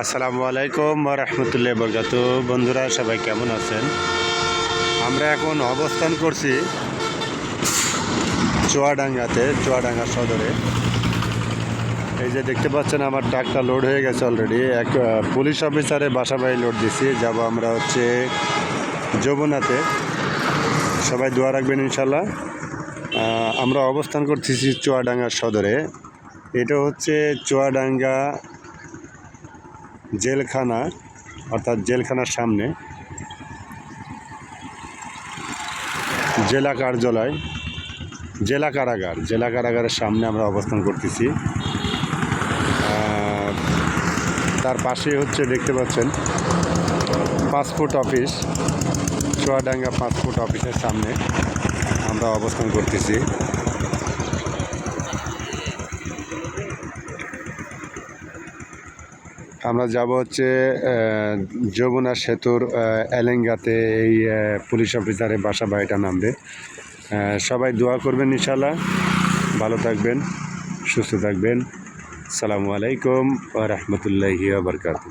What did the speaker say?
আসসালামু আলাইকুম রহমতুল্লাহ বরকাত বন্ধুরা, সবাই কেমন আছেন? আমরা এখন অবস্থান করছি চুয়াডাঙ্গাতে, চুয়াডাঙ্গা সদরে। এই যে দেখতে পাচ্ছেন, আমার ট্রাকটা লোড হয়ে গেছে অলরেডি এক পুলিশ অফিসারে বাসা বাড়ি লোড দিছি। যাব আমরা হচ্ছে যমুনাতে। সবাই দোয়া রাখবেন ইনশাল্লাহ আমরা অবস্থান করতেছি চুয়াডাঙ্গা সদরে। এটা হচ্ছে চুয়াডাঙ্গা জেলখানা, অর্থাৎ জেলখানার সামনে। জেলা কার্যালয়, জেলা কারাগার। জেলা কারাগারের সামনে আমরা অবস্থান করতেছি। তার পাশে হচ্ছে দেখতে পাচ্ছেন পাসপোর্ট অফিস, চুয়াডাঙ্গা পাসপোর্ট অফিসের সামনে আমরা অবস্থান করতেছি। আমরা যাব হচ্ছে যমুনা সেতুর এলেঙ্গাতে এই পুলিশ অফিসারের বাসা বাড়িটা নামবে। সবাই দোয়া করবেন ইনশাল্লাহ ভালো থাকবেন, সুস্থ থাকবেন। সালামু আলাইকুম রহমতুল্লাহি বারকাতু